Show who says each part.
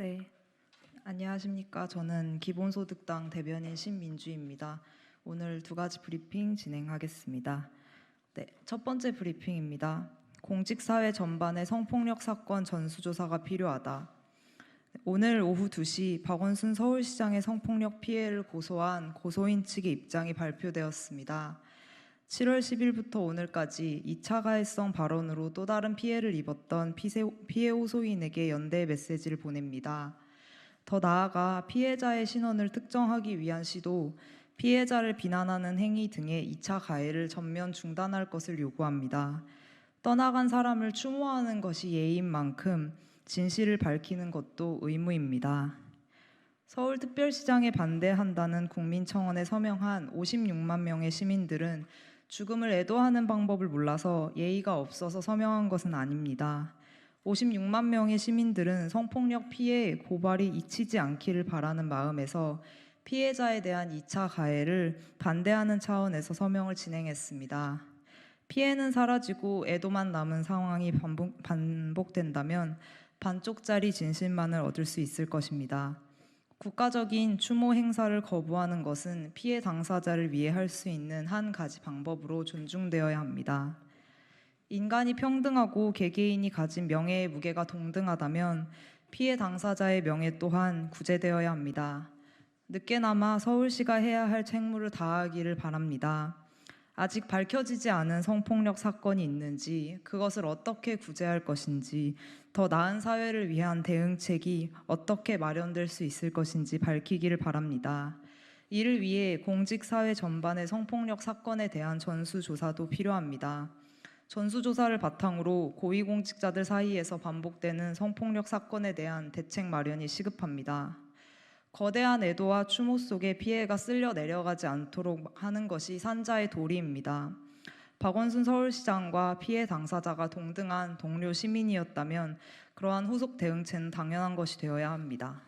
Speaker 1: 네, 안녕하십니까. 저는 기본소득당 대변인 신민주입니다. 오늘 두 가지 브리핑 진행하겠습니다. 네, 첫 번째 브리핑입니다. 공직사회 전반의 성폭력 사건 전수조사가 필요하다. 오늘 오후 2시 박원순 서울시장의 성폭력 피해를 고소한 고소인 측의 입장이 발표되었습니다. 7월 10일부터 오늘까지 2차 가해성 발언으로 또 다른 피해를 입었던 피해 호소인에게 연대 메시지를 보냅니다. 더 나아가 피해자의 신원을 특정하기 위한 시도, 피해자를 비난하는 행위 등의 2차 가해를 전면 중단할 것을 요구합니다. 떠나간 사람을 추모하는 것이 예의인 만큼 진실을 밝히는 것도 의무입니다. 서울특별시장에 반대한다는 국민청원에 서명한 56만 명의 시민들은 죽음을 애도하는 방법을 몰라서 예의가 없어서 서명한 것은 아닙니다. 56만 명의 시민들은 성폭력 피해 고발이 잊히지 않기를 바라는 마음에서 피해자에 대한 2차 가해를 반대하는 차원에서 서명을 진행했습니다. 피해는 사라지고 애도만 남은 상황이 반복, 반복된다면 반쪽짜리 진실만을 얻을 수 있을 것입니다. 국가적인 추모 행사를 거부하는 것은 피해 당사자를 위해 할 수 있는 한 가지 방법으로 존중되어야 합니다. 인간이 평등하고 개개인이 가진 명예의 무게가 동등하다면 피해 당사자의 명예 또한 구제되어야 합니다. 늦게나마 서울시가 해야 할 책무를 다하기를 바랍니다. 아직 밝혀지지 않은 성폭력 사건이 있는지, 그것을 어떻게 구제할 것인지, 더 나은 사회를 위한 대응책이 어떻게 마련될 수 있을 것인지 밝히기를 바랍니다. 이를 위해 공직 사회 전반의 성폭력 사건에 대한 전수조사도 필요합니다. 전수조사를 바탕으로 고위공직자들 사이에서 반복되는 성폭력 사건에 대한 대책 마련이 시급합니다. 거대한 애도와 추모 속에 피해가 쓸려 내려가지 않도록 하는 것이 산자의 도리입니다. 박원순 서울시장과 피해 당사자가 동등한 동료 시민이었다면 그러한 후속 대응체는 당연한 것이 되어야 합니다.